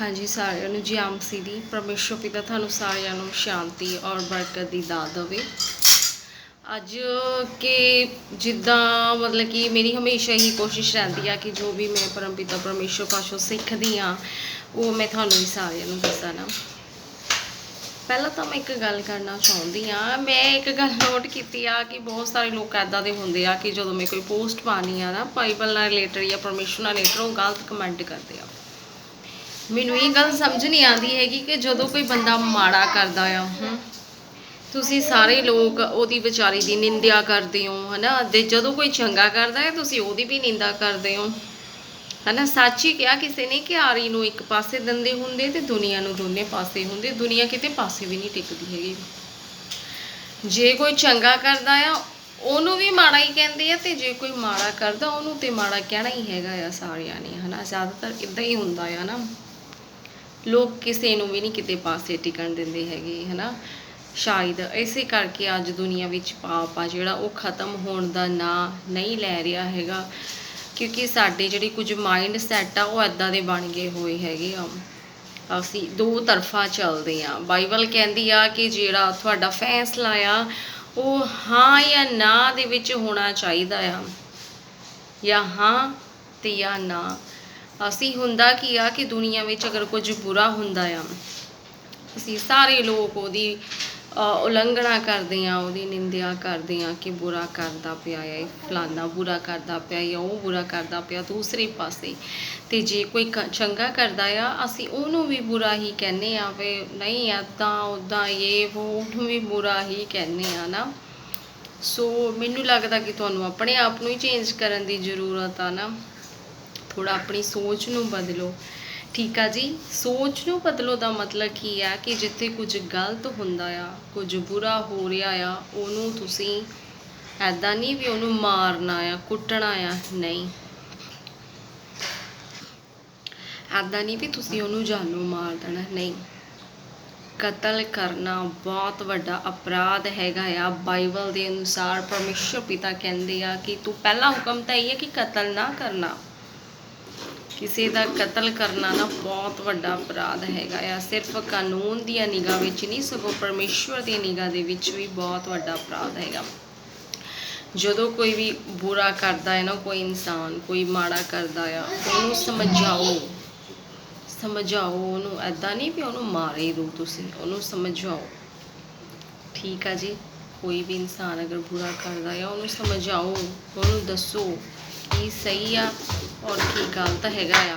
ਹਾਂਜੀ, ਸਾਰਿਆਂ ਨੂੰ ਜੀ ਆਮਸੀ ਦੀ ਪਰਮੇਸ਼ਰ ਪਿਤਾ ਤੁਹਾਨੂੰ ਸਾਰਿਆਂ ਨੂੰ ਸ਼ਾਂਤੀ ਔਰ ਬਰਕਤ ਦੀ ਦਾਤ ਦੇਵੇ। ਅੱਜ ਕਿ ਜਿੱਦਾਂ ਮਤਲਬ ਕਿ ਮੇਰੀ ਹਮੇਸ਼ਾ ਹੀ ਕੋਸ਼ਿਸ਼ ਰਹਿੰਦੀ ਆ ਕਿ ਜੋ ਵੀ ਮੈਂ ਪਰਮ ਪਿਤਾ ਪਰਮੇਸ਼ਰ ਪਾਸੋਂ ਸਿੱਖਦੀ ਆ ਉਹ ਮੈਂ ਤੁਹਾਨੂੰ ਵੀ ਸਾਰਿਆਂ ਨੂੰ ਦੱਸਾਂ ਨਾ। ਪਹਿਲਾਂ ਤਾਂ ਮੈਂ ਇੱਕ ਗੱਲ ਕਰਨਾ ਚਾਹੁੰਦੀ ਆ, ਮੈਂ ਇੱਕ ਗੱਲ ਨੋਟ ਕੀਤੀ ਆ ਕਿ ਬਹੁਤ ਸਾਰੇ ਲੋਕ ਐਦਾਂ ਦੇ ਹੁੰਦੇ ਆ ਕਿ ਜਦੋਂ ਮੈਂ ਕੋਈ ਪੋਸਟ ਪਾਣੀ ਆ ਨਾ ਬਾਈਬਲ ਨਾਲ ਰਿਲੇਟਡ ਜਾਂ ਪਰਮੇਸ਼ਰ ਨਾਲ ਰਿਲੇਟਡ ਉਹ ਗਲਤ ਕਮੈਂਟ ਕਰਦੇ ਆ। ਮੈਨੂੰ ਇਹ ਗੱਲ ਸਮਝ ਨਹੀਂ ਆਉਂਦੀ ਹੈਗੀ ਕਿ ਜਦੋਂ ਕੋਈ ਬੰਦਾ ਮਾੜਾ ਕਰਦਾ ਆ ਹਮ, ਤੁਸੀਂ ਸਾਰੇ ਲੋਕ ਉਹਦੀ ਵਿਚਾਰੀ ਦੀ ਨਿੰਦਿਆ ਕਰਦੇ ਹੋ ਹਨਾ? ਤੇ ਜਦੋਂ ਕੋਈ ਚੰਗਾ ਕਰਦਾ ਹੈ ਤੁਸੀਂ ਉਹਦੀ ਵੀ ਨਿੰਦਾ ਕਰਦੇ ਹੋ। ਹਨਾ? ਸੱਚ ਹੀ ਕਿਹਾ ਕਿਸੇ ਨੇ ਕਿ ਆਰੀ ਨੂੰ ਇੱਕ ਪਾਸੇ ਦੰਦੇ ਹੁੰਦੇ ਤੇ ਦੁਨੀਆ ਨੂੰ ਦੋਨੇ ਪਾਸੇ ਹੁੰਦੇ। ਦੁਨੀਆ ਕਿਤੇ ਪਾਸੇ ਵੀ ਨਹੀਂ ਟਿਕਦੀ ਹੈਗੀ। ਜੇ ਕੋਈ ਚੰਗਾ ਕਰਦਾ ਆ ਉਹਨੂੰ ਵੀ ਮਾੜਾ ਹੀ ਕਹਿੰਦੇ ਆ ਤੇ ਜੇ ਕੋਈ ਮਾੜਾ ਕਰਦਾ ਉਹਨੂੰ ਤੇ ਮਾੜਾ ਕਹਿਣਾ ਹੀ ਹੈਗਾ ਆ ਸਾਰਿਆਂ ਨੇ ਹਨਾ? ਜ਼ਿਆਦਾਤਰ ਇਦਾਂ ਹੀ ਹੁੰਦਾ ਆ ਨਾ। ਲੋਕ ਕਿਸੇ ਨੂੰ ਵੀ ਨਹੀਂ ਕਿਤੇ ਪਾਸੇ ਟਿਕਣ ਦਿੰਦੇ ਹੈਗੇ, ਹਨਾ? ਸ਼ਾਇਦ ਇਸੇ ਕਰਕੇ ਅੱਜ ਦੁਨੀਆ ਵਿੱਚ ਪਾਪ ਆ, ਜਿਹੜਾ ਉਹ ਖਤਮ ਹੋਣ ਦਾ ਨਾਂ ਨਹੀਂ ਲੈ ਰਿਹਾ ਹੈਗਾ, ਕਿਉਂਕਿ ਸਾਡੇ ਜਿਹੜੇ ਕੁਝ ਮਾਈਂਡ ਸੈਟ ਆ, ਉਹ ਐਦਾਂ ਦੇ ਬਣ ਗਏ ਹੋਏ ਹੈਗੇ ਆ। ਅਸੀਂ ਦੋ ਤਰਫਾ ਚੱਲਦੇ ਆ। ਬਾਈਬਲ ਕਹਿੰਦੀ ਆ ਕਿ ਜਿਹੜਾ ਤੁਹਾਡਾ ਫੈਸਲਾ ਆ, ਉਹ ਹਾਂ ਜਾਂ ਨਾ ਦੇ ਵਿੱਚ ਹੋਣਾ ਚਾਹੀਦਾ ਆ, ਜਾਂ ਹਾਂ ਤੇ ਜਾਂ ਨਾ। ਅਸੀਂ ਹੁੰਦਾ ਕੀ ਆ ਕਿ ਦੁਨੀਆ ਵਿੱਚ ਅਗਰ ਕੁਝ ਬੁਰਾ ਹੁੰਦਾ ਆ, ਅਸੀਂ ਸਾਰੇ ਲੋਕ ਉਹਦੀ ਉਲੰਘਣਾ ਕਰਦੇ ਆ, ਉਹਦੀ ਨਿੰਦਿਆ ਕਰਦੇ ਆ ਕਿ ਬੁਰਾ ਕਰਦਾ ਪਿਆ ਹੈ ਫਲਾਨਾ ਬੁਰਾ ਕਰਦਾ ਪਿਆ ਜਾਂ ਉਹ ਬੁਰਾ ਕਰਦਾ ਪਿਆ ਦੂਸਰੇ ਪਾਸੇ। ਤੇ ਜੇ ਕੋਈ ਕ- ਚੰਗਾ ਕਰਦਾ ਆ, ਅਸੀਂ ਉਹਨੂੰ ਵੀ ਬੁਰਾ ਹੀ ਕਹਿੰਦੇ ਆ ਵੀ ਨਹੀਂ ਏਦਾਂ ਉਦਾਂ ਇਹ, ਉਹ, ਉਹਨੂੰ ਵੀ ਬੁਰਾ ਹੀ ਕਹਿੰਦੇ ਆ ਨਾ। ਸੋ ਮੈਨੂੰ ਲੱਗਦਾ ਕਿ ਤੁਹਾਨੂੰ ਆਪਣੇ ਆਪ ਨੂੰ ਹੀ ਚੇਂਜ ਕਰਨ ਦੀ ਜ਼ਰੂਰਤ ਆ ਨਾ। ਥੋੜਾ ਆਪਣੀ ਸੋਚ ਨੂੰ ਬਦਲੋ। ਠੀਕ ਆ ਜੀ? ਸੋਚ ਨੂੰ ਬਦਲੋ ਦਾ ਮਤਲਬ ਕੀ ਆ ਕਿ ਜਿੱਥੇ ਕੁਝ ਗਲਤ ਹੁੰਦਾ ਆ, ਕੁਝ ਬੁਰਾ ਹੋ ਰਿਹਾ ਆ, ਉਹਨੂੰ ਤੁਸੀਂ ਐਦਾਂ ਨਹੀਂ ਵੀ ਉਹਨੂੰ ਮਾਰਨਾ ਆ, ਕੁੱਟਣਾ ਆ, ਨਹੀਂ। ਐਦਾਂ ਨਹੀਂ ਵੀ ਤੁਸੀਂ ਉਹਨੂੰ ਜਾਨੋਂ ਮਾਰ ਦੇਣਾ, ਨਹੀਂ। ਕਤਲ ਕਰਨਾ ਬਹੁਤ ਵੱਡਾ ਅਪਰਾਧ ਹੈਗਾ ਆ। ਬਾਈਬਲ ਦੇ ਅਨੁਸਾਰ ਪਰਮੇਸ਼ਰ ਪਿਤਾ ਕਹਿੰਦੇ ਆ ਕਿ ਤੂੰ ਪਹਿਲਾ ਹੁਕਮ ਤਾਂ ਇਹ ਹੈ ਕਿ ਕਤਲ ਨਾ ਕਰਨਾ। ਕਿਸੇ ਦਾ ਕਤਲ ਕਰਨਾ ਨਾ ਬਹੁਤ ਵੱਡਾ ਅਪਰਾਧ ਹੈਗਾ ਆ। ਸਿਰਫ ਕਾਨੂੰਨ ਦੀਆਂ ਨਿਗਾਹ ਵਿੱਚ ਨਹੀਂ, ਸਗੋਂ ਪਰਮੇਸ਼ਵਰ ਦੀ ਨਿਗਾਹ ਦੇ ਵਿੱਚ ਵੀ ਬਹੁਤ ਵੱਡਾ ਅਪਰਾਧ ਹੈਗਾ। ਜਦੋਂ ਕੋਈ ਵੀ ਬੁਰਾ ਕਰਦਾ ਹੈ ਨਾ, ਕੋਈ ਇਨਸਾਨ ਕੋਈ ਮਾੜਾ ਕਰਦਾ ਆ, ਉਹਨੂੰ ਸਮਝਾਓ। ਸਮਝਾਓ ਉਹਨੂੰ ਐਦਾਂ ਨਹੀਂ ਵੀ ਉਹਨੂੰ ਮਾਰੇ ਦੋ ਤੁਸੀਂ, ਉਹਨੂੰ ਸਮਝਾਓ। ਠੀਕ ਆ ਜੀ, ਕੋਈ ਵੀ ਇਨਸਾਨ ਅਗਰ ਬੁਰਾ ਕਰਦਾ ਆ, ਉਹਨੂੰ ਸਮਝਾਓ, ਉਹਨੂੰ ਦੱਸੋ। ਕੀ ਸਹੀ ਆ ਔਰ ਕੀ ਗਲਤ ਹੈਗਾ ਆ।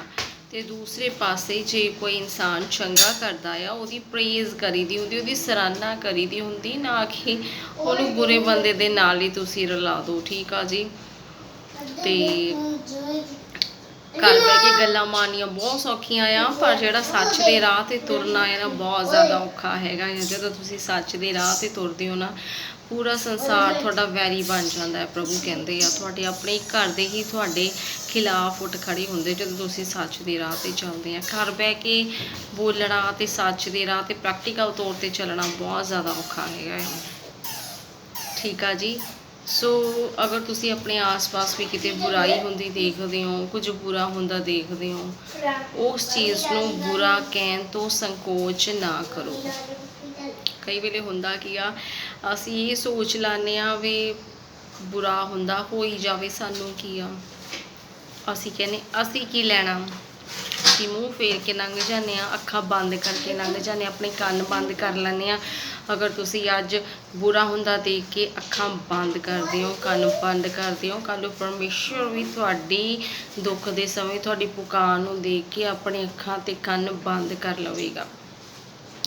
ਤੇ ਦੂਸਰੇ ਪਾਸੇ ਜੇ ਕੋਈ ਇਨਸਾਨ ਚੰਗਾ ਕਰਦਾ ਆ, ਉਹਦੀ ਪ੍ਰੇਜ਼ ਕਰੀਦੀ ਹੁੰਦੀ, ਉਹਦੀ ਸਰਾਹਨਾ ਕਰੀਦੀ ਹੁੰਦੀ, ਨਾ ਕਿ ਉਹਨੂੰ ਬੁਰੇ ਬੰਦੇ ਦੇ ਨਾਲ ਹੀ ਤੁਸੀਂ ਰਲਾ ਦਿਓ ਠੀਕ ਆ ਜੀ? ਤੇ ਘਰ ਬਹਿ ਕੇ ਗੱਲਾਂ ਮਾਰਨੀਆਂ ਬਹੁਤ ਸੌਖੀਆਂ ਆ, ਪਰ ਜਿਹੜਾ ਸੱਚ ਦੇ ਰਾਹ ਤੇ ਤੁਰਨਾ ਹੈ ਨਾ, ਬਹੁਤ ਜ਼ਿਆਦਾ ਔਖਾ ਹੈਗਾ ਹੈ ਜਦੋਂ ਤੁਸੀਂ ਸੱਚ ਦੇ ਰਾਹ ਤੇ ਤੁਰਦੇ ਹੋ ਨਾ ਪੂਰਾ ਸੰਸਾਰ ਤੁਹਾਡਾ ਵੈਰੀ ਬਣ ਜਾਂਦਾ ਹੈ, ਪ੍ਰਭੂ ਕਹਿੰਦੇ ਆ। ਤੁਹਾਡੇ ਆਪਣੇ ਘਰ ਦੇ ਹੀ ਤੁਹਾਡੇ ਖਿਲਾਫ ਉੱਠ ਖੜੇ ਹੁੰਦੇ ਜਦੋਂ ਤੁਸੀਂ ਸੱਚ ਦੇ ਰਾਹ ਤੇ ਚੱਲਦੇ ਆ। ਘਰ ਬਹਿ ਕੇ ਬੋਲਣਾ ਤੇ ਸੱਚ ਦੇ ਰਾਹ ਤੇ ਪ੍ਰੈਕਟੀਕਲ ਤੌਰ ਤੇ ਚੱਲਣਾ ਬਹੁਤ ਜ਼ਿਆਦਾ ਔਖਾ ਹੈਗਾ ਹੈ ਠੀਕ ਆ ਜੀ? ਸੋ ਅਗਰ ਤੁਸੀਂ ਆਪਣੇ ਆਸ-ਪਾਸ ਵੀ ਕਿਤੇ ਬੁਰਾਈ ਹੁੰਦੀ ਦੇਖਦੇ ਹੋ, ਕੁਝ ਬੁਰਾ ਹੁੰਦਾ ਦੇਖਦੇ ਹੋ, ਉਸ ਚੀਜ਼ ਨੂੰ ਬੁਰਾ ਕਹਿਣ ਤੋਂ ਸੰਕੋਚ ਨਾ ਕਰੋ। ਕਈ ਵੇਲੇ ਹੁੰਦਾ ਕੀ ਆ ਅਸੀਂ ਇਹ ਸੋਚ ਲਾਨੇ ਆ ਵੀ ਬੁਰਾ ਹੁੰਦਾ ਹੋਈ ਜਾਵੇ ਸਾਨੂੰ ਕੀ ਆ। ਅਸੀਂ ਕਹਿੰਨੇ ਅਸੀਂ ਕੀ ਲੈਣਾ? ਅਸੀਂ ਮੂੰਹ ਫੇਰ ਕੇ ਲੰਘ ਜਾਂਦੇ ਆ ਅੱਖਾਂ ਬੰਦ ਕਰਕੇ ਲੰਘ ਜਾਂਦੇ ਹਾਂ, ਆਪਣੇ ਕੰਨ ਬੰਦ ਕਰ ਲੈਂਦੇ ਆ ਅਗਰ ਤੁਸੀਂ ਅੱਜ ਬੁਰਾ ਹੁੰਦਾ ਦੇਖ ਕੇ ਅੱਖਾਂ ਬੰਦ ਕਰਦੇ ਹੋ ਕੰਨ ਬੰਦ ਕਰਦੇ ਹੋ ਕੱਲ੍ਹ ਨੂੰ ਪਰਮੇਸ਼ਰ ਵੀ ਤੁਹਾਡੀ ਦੁੱਖ ਦੇ ਸਮੇਂ ਤੁਹਾਡੀ ਪੁਕਾਰ ਨੂੰ ਦੇਖ ਕੇ ਆਪਣੇ ਅੱਖਾਂ ਤੇ ਕੰਨ ਬੰਦ ਕਰ ਲਵੇਗਾ।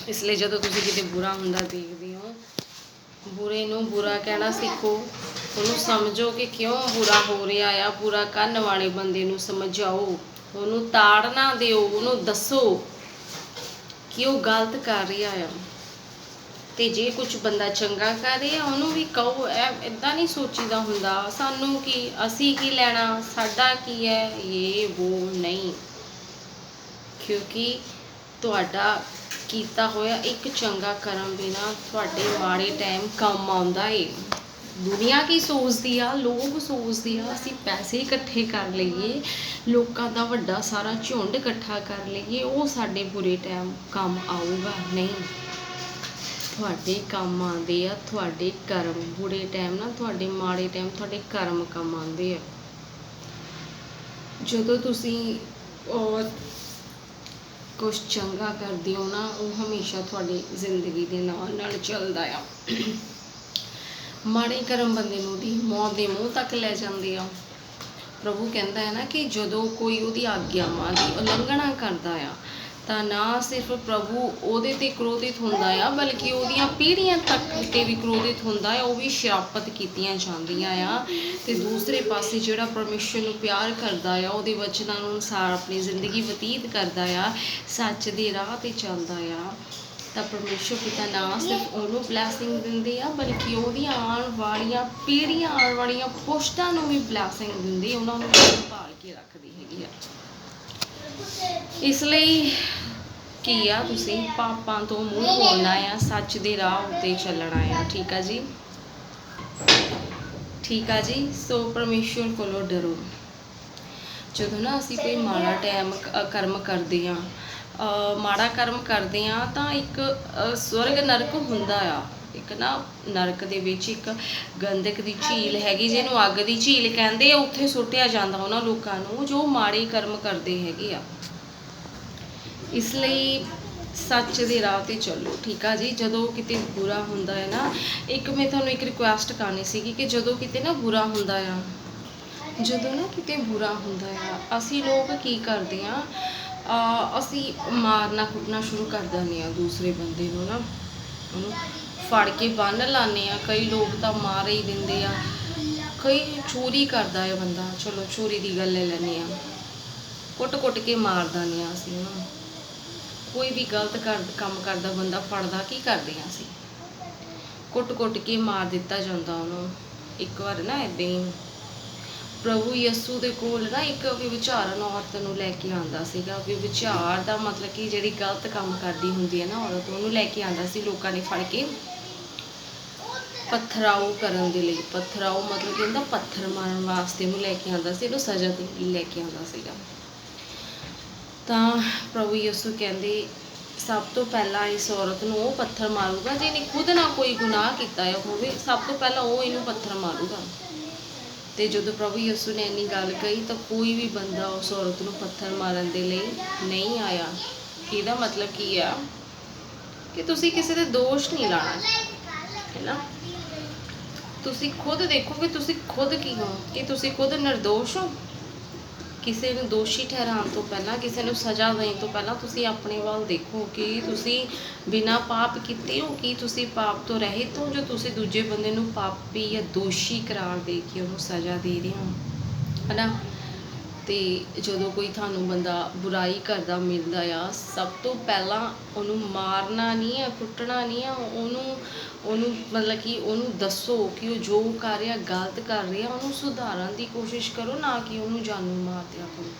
ਇਸ ਲਈ ਜਦੋਂ ਤੁਸੀਂ ਕਿਤੇ ਬੁਰਾ ਹੁੰਦਾ ਦੇਖਦੇ ਹੋ, ਬੁਰੇ ਨੂੰ ਬੁਰਾ ਕਹਿਣਾ ਸਿੱਖੋ, ਉਹਨੂੰ ਸਮਝੋ ਕਿ ਕਿਉਂ ਬੁਰਾ ਹੋ ਰਿਹਾ ਆ, ਬੁਰਾ ਕਰਨ ਵਾਲੇ ਬੰਦੇ ਨੂੰ ਸਮਝਾਓ, ਉਹਨੂੰ ਤਾੜਨਾ ਦਿਓ, ਉਹਨੂੰ ਦੱਸੋ ਕਿ ਉਹ ਗਲਤ ਕਰ ਰਿਹਾ ਆ। ਤੇ ਜੇ ਕੁਝ ਬੰਦਾ ਚੰਗਾ ਕਰ ਰਿਹਾ, ਉਹਨੂੰ ਵੀ ਕਹੋ ਐ ਇਦਾਂ ਨਹੀਂ ਸੋਚੀਦਾ ਹੁੰਦਾ, ਸਾਨੂੰ ਕੀ, ਅਸੀਂ ਕੀ ਲੈਣਾ, ਸਾਡਾ ਕੀ ਹੈ, ਇਹ ਉਹ ਨਹੀਂ। ਕਿਉਂਕਿ ਤੁਹਾਡਾ ਕੀਤਾ ਹੋਇਆ, ਇੱਕ ਚੰਗਾ ਕਰਮ ਵੀ ਤੁਹਾਡੇ ਮਾੜੇ ਟਾਈਮ ਕੰਮ ਆਉਂਦਾ ਏ। ਦੁਨੀਆ ਕੀ ਸੋਚਦੀ ਆ? ਲੋਕ ਸੋਚਦੇ ਆ, ਅਸੀਂ ਪੈਸੇ ਇਕੱਠੇ ਕਰ ਲਈਏ, ਲੋਕਾਂ ਦਾ ਵੱਡਾ ਸਾਰਾ ਝੁੰਡ ਇਕੱਠਾ ਕਰ ਲਈਏ, ਉਹ ਸਾਡੇ ਬੁਰੇ ਟਾਈਮ ਕੰਮ ਆਊਗਾ। ਨਹੀਂ, ਤੁਹਾਡੇ ਕੰਮ ਆਉਂਦੇ ਆ, ਤੁਹਾਡੇ ਕਰਮ ਬੁਰੇ ਟਾਈਮ ਨਾ, ਤੁਹਾਡੇ ਮਾੜੇ ਟਾਈਮ ਤੁਹਾਡੇ ਕਰਮ ਕੰਮ ਆਉਂਦੇ ਆ। ਜਦੋਂ ਤੁਸੀਂ ਉਹ ਕੁਛ ਚੰਗਾ ਕਰਦੇ ਹੋ ਨਾ ਉਹ ਹਮੇਸ਼ਾ ਤੁਹਾਡੀ ਜ਼ਿੰਦਗੀ ਦੇ ਨਾਲ ਨਾਲ ਚੱਲਦਾ ਆ। ਮਾੜੇ ਕਰਮ ਬੰਦੇ ਨੂੰ ਦੀ ਮੌਤ ਦੇ ਮੂੰਹ ਤੱਕ ਲੈ ਜਾਂਦੇ ਆ। ਪ੍ਰਭੂ ਕਹਿੰਦਾ ਹੈ ਨਾ ਕਿ ਜਦੋਂ ਕੋਈ ਉਹਦੀ ਆਗਿਆਵਾਂ ਦੀ ਉਲੰਘਣਾ ਕਰਦਾ ਆ ਤਾਂ ਨਾ ਸਿਰਫ ਪ੍ਰਭੂ ਉਹਦੇ ਤੇ ਕ੍ਰੋਧਿਤ ਹੁੰਦਾ ਆ, ਬਲਕਿ ਉਹਦੀਆਂ ਪੀੜ੍ਹੀਆਂ ਤੱਕ ਤੇ ਵੀ ਕ੍ਰੋਧਿਤ ਹੁੰਦਾ ਆ, ਉਹ ਵੀ ਸ਼ਰਾਪਤ ਕੀਤੀਆਂ ਜਾਂਦੀਆਂ ਆ। ਤੇ ਦੂਸਰੇ ਪਾਸੇ ਜਿਹੜਾ ਪਰਮੇਸ਼ਰ ਨੂੰ ਪਿਆਰ ਕਰਦਾ ਆ, ਉਹਦੇ ਵਚਨਾਂ ਨੂੰ ਅਨੁਸਾਰ ਆਪਣੀ ਜ਼ਿੰਦਗੀ ਬਤੀਤ ਕਰਦਾ ਆ, ਸੱਚ ਦੇ ਰਾਹ ਤੇ ਚੱਲਦਾ ਆ। ਤਾਂ ਪਰਮੇਸ਼ਰ ਪਿਤਾ ਨਾ ਸਿਰਫ ਉਹਨੂੰ ਬਲੇਸਿੰਗ ਦਿੰਦੇ ਆ, ਬਲਕਿ ਉਹਦੀਆਂ ਆਉਣ ਵਾਲੀਆਂ ਪੀੜ੍ਹੀਆਂ ਆਉਣ ਵਾਲੀਆਂ ਪੁਸ਼ਤਾਂ ਨੂੰ ਵੀ ਬਲੇਸਿੰਗ ਦਿੰਦੇ, ਉਹਨਾਂ ਨੂੰ ਸੰਭਾਲ ਕੇ ਰੱਖਦੀ ਹੈਗੀ ਆ। ਇਸ ਲਈ ਕੀ ਆ ਤੁਸੀਂ? ਪਾਪਾਂ ਤੋਂ ਮੂੰਹ ਮੋੜਨਾ ਆ, ਸੱਚ ਦੇ ਰਾਹ ਉੱਤੇ ਚੱਲਣਾ ਆ, ਠੀਕ ਆ ਜੀ? ਠੀਕ ਆ ਜੀ? ਸੋ ਪਰਮੇਸ਼ਵਰ ਕੋਲੋਂ ਡਰੋ। ਜਦੋਂ ਨਾ ਅਸੀਂ ਕੋਈ ਮਾੜਾ ਟਾਈਮ ਕਰਮ ਕਰਦੇ ਆ ਮਾੜਾ ਕਰਮ ਕਰਦੇ ਆ, ਤਾਂ ਇੱਕ ਸਵਰਗ ਨਰਕ ਹੁੰਦਾ ਆ। ਇੱਕ ਨਾ ਨਰਕ ਦੇ ਵਿੱਚ ਇੱਕ ਗੰਧਕ ਦੀ ਝੀਲ ਹੈਗੀ, ਜਿਹਨੂੰ ਅੱਗ ਦੀ ਝੀਲ ਕਹਿੰਦੇ ਆ, ਉੱਥੇ ਸੁੱਟਿਆ ਜਾਂਦਾ ਉਹਨਾਂ ਲੋਕਾਂ ਨੂੰ, ਜੋ ਮਾੜੇ ਕਰਮ ਕਰਦੇ ਹੈਗੇ ਆ। ਇਸ ਲਈ ਸੱਚ ਦੇ ਰਾਹ ਤੇ ਚੱਲੋ, ਠੀਕ ਆ ਜੀ? ਜਦੋਂ ਕਿਤੇ ਬੁਰਾ ਹੁੰਦਾ ਹੈ ਨਾ, ਇੱਕ ਮੈਂ ਤੁਹਾਨੂੰ ਇੱਕ ਰਿਕੁਐਸਟ ਕਰਨੀ ਸੀਗੀ ਕਿ ਜਦੋਂ ਕਿਤੇ ਨਾ ਬੁਰਾ ਹੁੰਦਾ ਆ, ਜਦੋਂ ਨਾ ਕਿਤੇ ਬੁਰਾ ਹੁੰਦਾ ਆ, ਅਸੀਂ ਲੋਕ ਕੀ ਕਰਦੇ ਆ ਅਸੀਂ ਮਾਰਨਾ ਕੁੱਟਣਾ ਸ਼ੁਰੂ ਕਰ ਦਿੰਦੇ ਆ ਦੂਸਰੇ ਬੰਦੇ ਨੂੰ ਨਾ ਉਹਨੂੰ ਫੜ ਕੇ ਬੰਨ ਲਾਉਂਦੇ ਆ, ਕਈ ਲੋਕ ਤਾਂ ਮਾਰ ਹੀ ਦਿੰਦੇ ਆ, ਕਈ ਚੋਰੀ ਕਰਦਾ ਹੈ ਬੰਦਾ, ਚਲੋ ਚੋਰੀ ਦੀ ਗੱਲ ਲੈ ਲੈਂਦੇ ਆ, ਕੁੱਟ-ਕੁੱਟ ਕੇ ਮਾਰ ਦਿੰਦੇ ਆ ਅਸੀਂ ਉਹਨੂੰ ਕੋਈ ਵੀ ਗਲਤ ਕਰ, ਕੰਮ ਕਰਦਾ ਬੰਦਾ ਫੜਦਾ ਕੀ ਕਰਦੇ ਆ ਅਸੀਂ ਕੁੱਟ-ਕੁੱਟ ਕੇ ਮਾਰ ਦਿੱਤਾ ਜਾਂਦਾ ਉਹਨੂੰ। ਇੱਕ ਵਾਰ ਨਾ ਏਦਾਂ ਹੀ ਪ੍ਰਭੂ ਯਿਸੂ ਦੇ ਕੋਲ ਨਾ ਇੱਕ ਵਿਚਾਰਨ ਔਰਤ ਨੂੰ ਲੈ ਕੇ ਆਂਦਾ ਸੀਗਾ। ਵੀ ਵਿਚਾਰ ਦਾ ਮਤਲਬ ਕਿ ਜਿਹੜੀ ਗਲਤ ਕੰਮ ਕਰਦੀ ਹੁੰਦੀ ਹੈ ਨਾ ਔਰਤ, ਉਹਨੂੰ ਲੈ ਕੇ ਆਂਦਾ ਸੀ ਲੋਕਾਂ ਨੇ ਫੜ ਕੇ। ਪਥਰਾਓ ਕਰਨ ਦੇ ਲਈ। ਪਥਰਾਓ ਮਤਲਬ ਕਿ ਉਹਦਾ ਪੱਥਰ ਮਾਰਨ ਵਾਸਤੇ ਉਹਨੂੰ ਲੈ ਕੇ ਆਂਦਾ ਸੀ, ਉਹਨੂੰ ਸਜ਼ਾ ਦੇ ਲੈ ਕੇ ਆਂਦਾ ਸੀਗਾ। ਤਾਂ ਪ੍ਰਭੂ ਯਿਸੂ ਕਹਿੰਦੇ, ਸਭ ਤੋਂ ਪਹਿਲਾਂ ਇਸ ਔਰਤ ਨੂੰ ਉਹ ਪੱਥਰ ਮਾਰੂਗਾ, ਜਿਹਨੇ ਖੁਦ ਨਾ ਕੋਈ ਗੁਨਾਹ ਕੀਤਾ ਹੋਵੇ ਸਭ ਤੋਂ ਪਹਿਲਾਂ ਉਹ ਇਹਨੂੰ ਪੱਥਰ ਮਾਰੂਗਾ। ਤੇ ਜਦੋਂ ਪ੍ਰਭੂ ਯਿਸੂ ਨੇ ਇੰਨੀ ਗੱਲ ਕਹੀ, ਤਾਂ ਕੋਈ ਵੀ ਬੰਦਾ ਉਸ ਔਰਤ ਨੂੰ ਪੱਥਰ ਮਾਰਨ ਦੇ ਲਈ ਨਹੀਂ ਆਇਆ। ਇਹਦਾ ਮਤਲਬ ਕੀ ਆ? ਕਿ ਤੁਸੀਂ ਕਿਸੇ ਦੇ ਦੋਸ਼ ਨਹੀਂ ਲਾਣਾ ਹੈ ਨਾ? ਤੁਸੀਂ ਖੁਦ ਦੇਖੋ ਕਿ ਤੁਸੀਂ ਖੁਦ ਕੀ ਹੋ? ਕਿ ਤੁਸੀਂ ਖੁਦ નિર્ਦੋਸ਼ ਹੋ? ਕਿਸੇ ਨੂੰ ਦੋਸ਼ੀ ਠਹਿਰਾਉਣ ਤੋਂ ਪਹਿਲਾਂ, ਕਿਸੇ ਨੂੰ ਸਜ਼ਾ ਦੇਣ ਤੋਂ ਪਹਿਲਾਂ ਤੁਸੀਂ ਆਪਣੇ ਵੱਲ ਦੇਖੋ ਕਿ ਤੁਸੀਂ ਬਿਨਾਂ ਪਾਪ ਕੀਤੇ ਹੋ, ਕਿ ਤੁਸੀਂ ਪਾਪ ਤੋਂ ਰਹਿਤ ਹੋ, ਜੋ ਤੁਸੀਂ ਦੂਜੇ ਬੰਦੇ ਨੂੰ ਪਾਪੀ ਜਾਂ ਦੋਸ਼ੀ ਕਰਾਰ ਦੇ ਕੇ ਉਹਨੂੰ ਸਜ਼ਾ ਦੇ ਰਹੇ ਹੋ? ਹਨਾ? ਤੇ ਜਦੋਂ ਕੋਈ ਤੁਹਾਨੂੰ ਬੰਦਾ ਬੁਰਾਈ ਕਰਦਾ, ਮਿਲਦਾ ਆ, ਸਭ ਤੋਂ ਪਹਿਲਾਂ ਉਹਨੂੰ ਮਾਰਨਾ ਨਹੀਂ ਹੈ ਕੁੱਟਣਾ ਨਹੀਂ ਆ, ਉਹਨੂੰ ਉਹਨੂੰ ਮਤਲਬ ਕਿ ਉਹਨੂੰ ਦੱਸੋ ਕਿ ਉਹ ਜੋ ਕਰ ਰਿਹਾ, ਗਲਤ ਕਰ ਰਿਹਾ, ਉਹਨੂੰ ਸੁਧਾਰਨ ਦੀ ਕੋਸ਼ਿਸ਼ ਕਰੋ, ਨਾ ਕਿ ਉਹਨੂੰ ਜਾਨੂ ਮਾਰ ਦਿਆ ਕਰੋ।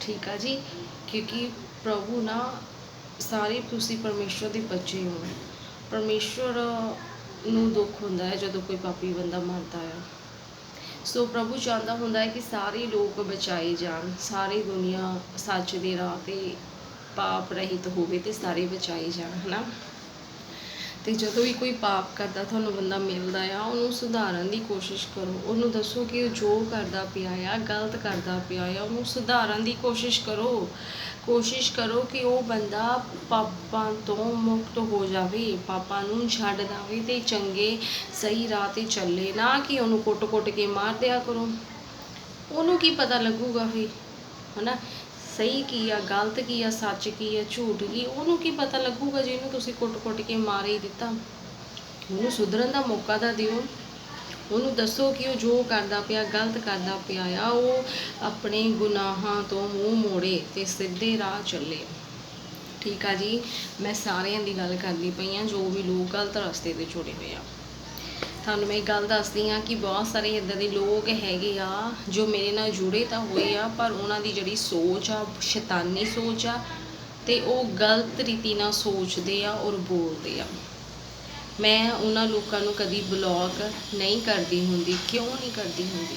ਠੀਕ ਆ ਜੀ? ਕਿਉਂਕਿ ਪ੍ਰਭੂ ਨਾ ਸਾਰੇ ਤੁਸੀਂ ਪਰਮੇਸ਼ਵਰ ਦੇ ਬੱਚੇ ਹੋ। ਪਰਮੇਸ਼ਵਰ ਨੂੰ ਦੁੱਖ ਹੁੰਦਾ ਹੈ ਜਦੋਂ ਕੋਈ ਪਾਪੀ ਬੰਦਾ ਮਰਦਾ ਆ। ਸੋ ਪ੍ਰਭੂ ਚਾਹੁੰਦਾ ਹੁੰਦਾ ਹੈ ਕਿ ਸਾਰੇ ਲੋਕ ਬਚਾਏ ਜਾਣ, ਸਾਰੀ ਦੁਨੀਆ ਸੱਚ ਦੇ ਰਾਹ ਤੇ ਪਾਪ ਰਹਿਤ ਹੋਵੇ ਤੇ ਸਾਰੇ ਬਚਾਏ ਜਾਣ, ਹਨਾ? ਤੇ ਜਦੋਂ ਵੀ ਕੋਈ ਪਾਪ ਕਰਦਾ, ਤੁਹਾਨੂੰ ਬੰਦਾ ਮਿਲਦਾ ਆ, ਉਹਨੂੰ ਸੁਧਾਰਨ ਦੀ ਕੋਸ਼ਿਸ਼ ਕਰੋ। ਉਹਨੂੰ ਦੱਸੋ ਕਿ ਉਹ ਜੋ ਕਰਦਾ ਪਿਆ ਆ, ਗਲਤ ਕਰਦਾ ਪਿਆ ਆ, ਉਹਨੂੰ ਸੁਧਾਰਨ ਦੀ ਕੋਸ਼ਿਸ਼ ਕਰੋ। ਕੋਸ਼ਿਸ਼ ਕਰੋ ਕਿ ਉਹ ਬੰਦਾ ਪਾਪਾਂ ਤੋਂ ਮੁਕਤ ਹੋ ਜਾਵੇ, ਪਾਪਾਂ ਨੂੰ ਛੱਡ ਦੇਵੇ ਤੇ ਚੰਗੇ, ਸਹੀ ਰਾਹ ਤੇ ਚੱਲੇ, ਨਾ ਕਿ ਉਹਨੂੰ ਕੁੱਟ-ਕੁੱਟ ਕੇ ਮਾਰ ਦਿਆ ਕਰੋ। ਉਹਨੂੰ ਕੀ ਪਤਾ ਲੱਗੂਗਾ ਫਿਰ, ਹਨਾ? ਸਹੀ ਕੀ ਆ, ਗਲਤ ਕੀ ਆ, ਸੱਚ ਕੀ ਆ, ਝੂਠ ਕੀ, ਉਹਨੂੰ ਕੀ ਪਤਾ ਲੱਗੂਗਾ ਜਿਹਨੂੰ ਤੁਸੀਂ ਕੁੱਟ-ਕੁੱਟ ਕੇ ਮਾਰ ਹੀ ਦਿੱਤਾ। ਉਹਨੂੰ ਸੁਧਰਨ ਦਾ ਮੌਕਾ ਤਾਂ ਦਿਓ। ਉਹਨੂੰ ਦੱਸੋ ਕਿ ਉਹ ਜੋ ਕਰਦਾ ਪਿਆ, ਗਲਤ ਕਰਦਾ ਪਿਆ ਆ, ਉਹ ਆਪਣੇ ਗੁਨਾਹਾਂ ਤੋਂ ਮੂੰਹ ਮੋੜੇ ਤੇ ਸਿੱਧੇ ਰਾਹ ਚੱਲੇ। ਠੀਕ ਆ ਜੀ, ਮੈਂ ਸਾਰਿਆਂ ਦੀ ਗੱਲ ਕਰਦੀ ਪਈ ਆ, ਜੋ ਵੀ ਲੋਕ ਗਲਤ ਰਸਤੇ ਤੇ ਜੁੜੇ ਹੋਏ ਆ। ਤੁਹਾਨੂੰ ਮੈਂ ਇੱਕ ਗੱਲ ਦੱਸਦੀ ਆ ਕਿ ਬਹੁਤ ਸਾਰੇ ਇਦਾਂ ਦੇ ਲੋਕ ਹੈਗੇ ਆ, ਜੋ ਮੇਰੇ ਨਾਲ ਜੁੜੇ ਤਾਂ ਹੋਏ ਆ, ਪਰ ਉਹਨਾਂ ਦੀ ਜਿਹੜੀ ਸੋਚ ਆ, ਸ਼ੈਤਾਨੀ ਸੋਚ ਆ, ਤੇ ਉਹ ਗਲਤ ਰੀਤੀ ਨਾਲ ਸੋਚਦੇ ਆ ਔਰ ਬੋਲਦੇ ਆ। ਮੈਂ ਉਹਨਾਂ ਲੋਕਾਂ ਨੂੰ ਕਦੀ ਬਲੌਕ ਨਹੀਂ ਕਰਦੀ ਹੁੰਦੀ ਕਿਉਂ ਨਹੀਂ ਕਰਦੀ ਹੁੰਦੀ?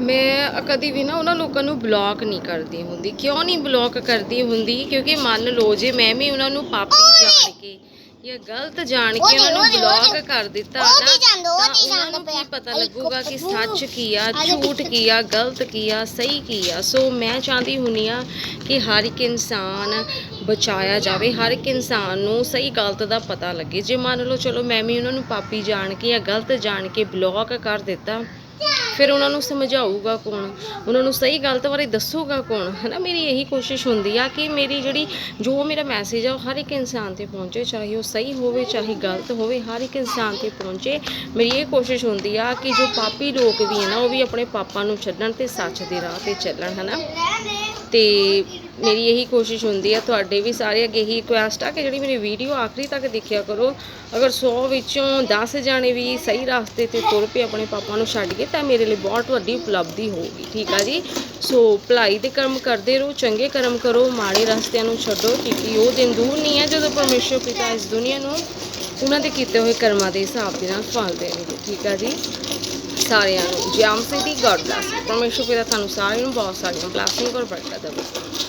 ਮੈਂ ਕਦੀ ਵੀ ਨਾ ਉਹਨਾਂ ਲੋਕਾਂ ਨੂੰ ਬਲੌਕ ਨਹੀਂ ਕਰਦੀ ਹੁੰਦੀ ਕਿਉਂ ਨਹੀਂ ਬਲੌਕ ਕਰਦੀ ਹੁੰਦੀ? ਕਿਉਂਕਿ ਮੰਨ ਲਓ ਜੇ ਮੈਂ ਵੀ ਉਹਨਾਂ ਨੂੰ ਪਾਪੀ ਜਾਣ ਕੇ ਜਾਂ ਗਲਤ ਜਾਣ ਕੇ ਉਹਨਾਂ ਨੂੰ ਬਲੌਕ ਕਰ ਦਿੱਤਾ ਨਾ ਤਾਂ ਉਹਨਾਂ ਨੂੰ ਕੀ ਪਤਾ ਲੱਗੂਗਾ ਕਿ ਸੱਚ ਕੀ ਆ ਝੂਠ ਕੀ ਆ ਗਲਤ ਕੀ ਆ ਸਹੀ ਕੀ ਆ। ਸੋ ਮੈਂ ਚਾਹੁੰਦੀ ਹੁੰਨੀ ਆ ਕਿ ਹਰ ਇੱਕ ਇਨਸਾਨ ਬਚਾਇਆ ਜਾਵੇ, ਹਰ ਇੱਕ ਇਨਸਾਨ ਨੂੰ ਸਹੀ ਗਲਤ ਦਾ ਪਤਾ ਲੱਗੇ। ਜੇ ਮੰਨ ਲਓ, ਚਲੋ ਮੈਂ ਵੀ ਉਹਨਾਂ ਨੂੰ ਪਾਪੀ ਜਾਣ ਕੇ ਜਾਂ ਗਲਤ ਜਾਣ ਕੇ ਬਲੌਕ ਕਰ ਦਿੱਤਾ, ਫਿਰ ਉਹਨਾਂ ਨੂੰ ਸਮਝਾਊਗਾ ਕੌਣ? ਉਹਨਾਂ ਨੂੰ ਸਹੀ ਗਲਤ ਬਾਰੇ ਦੱਸੂਗਾ ਕੌਣ? ਹਨਾ, ਮੇਰੀ ਇਹੀ ਕੋਸ਼ਿਸ਼ ਹੁੰਦੀ ਆ ਕਿ ਮੇਰੀ ਜਿਹੜੀ, ਜੋ ਮੇਰਾ ਮੈਸੇਜ ਆ ਉਹ ਹਰ ਇੱਕ ਇਨਸਾਨ ਤੇ ਪਹੁੰਚੇ, ਚਾਹੇ ਉਹ ਸਹੀ ਹੋਵੇ, ਚਾਹੇ ਗਲਤ ਹੋਵੇ, ਹਰ ਇੱਕ ਇਨਸਾਨ ਤੇ ਪਹੁੰਚੇ। ਮੇਰੀ ਇਹ ਕੋਸ਼ਿਸ਼ ਹੁੰਦੀ ਆ ਕਿ ਜੋ ਪਾਪੀ ਲੋਕ ਵੀ ਹੈ ਨਾ, ਉਹ ਵੀ ਆਪਣੇ ਪਾਪਾਂ ਨੂੰ ਛੱਡਣ ਤੇ ਸੱਚ ਦੇ ਰਾਹ ਤੇ ਚੱਲਣ, ਹਨਾ? ਤੇ ਮੇਰੀ ਇਹੀ ਕੋਸ਼ਿਸ਼ ਹੁੰਦੀ ਆ, ਤੁਹਾਡੇ ਵੀ ਸਾਰੇ ਅੱਗੇ ਹੀ ਰਿਕੁਐਸਟ ਆ ਕਿ ਜਿਹੜੀ ਮੇਰੀ ਵੀਡੀਓ ਆਖਰੀ ਤੱਕ ਦੇਖਿਆ ਕਰੋ। ਅਗਰ 100 ਵਿੱਚੋਂ 10 ਜਾਣੇ ਵੀ ਸਹੀ ਰਸਤੇ ਤੇ ਤੁਰ ਪਏ ਆਪਣੇ ਪਾਪਾ ਨੂੰ ਛੱਡ ਕੇ, ਤਾਂ ਮੇਰੇ ਲਈ ਬਹੁਤ ਵੱਡੀ ਉਪਲਬਧੀ ਹੋਊਗੀ, ਠੀਕ ਆ ਜੀ? ਸੋ ਭਲਾਈ ਦੇ ਕਰਮ ਕਰਦੇ ਰਹੋ, ਚੰਗੇ ਕਰਮ ਕਰੋ, ਮਾੜੇ ਰਸਤਿਆਂ ਨੂੰ ਛੱਡੋ, ਕਿਉਂਕਿ ਉਹ ਦਿਨ ਦੂਰ ਨਹੀਂ ਹੈ ਜਦੋਂ ਪਰਮੇਸ਼ਰ ਪਿਤਾ ਇਸ ਦੁਨੀਆ ਨੂੰ ਉਹਨਾਂ ਦੇ ਕੀਤੇ ਹੋਏ ਕਰਮਾਂ ਦੇ ਹਿਸਾਬ ਦੇ ਨਾਲ ਫਲ ਦੇਣਗੇ, ਠੀਕ ਆ ਜੀ? ਸਾਰਿਆਂ ਨੂੰ ਜੈਮ ਸਿਟੀ ਗੋਡ ਬlesਸ ਪਰਮੇਸ਼ਰ ਪਿਤਾ ਤੁਹਾਨੂੰ ਸਾਰਿਆਂ ਨੂੰ ਬਹੁਤ ਸਾਰੀਆਂ ਬਲੇਸਿੰਗ ਔਰ ਬਰਕਤ ਦੇਵੇ।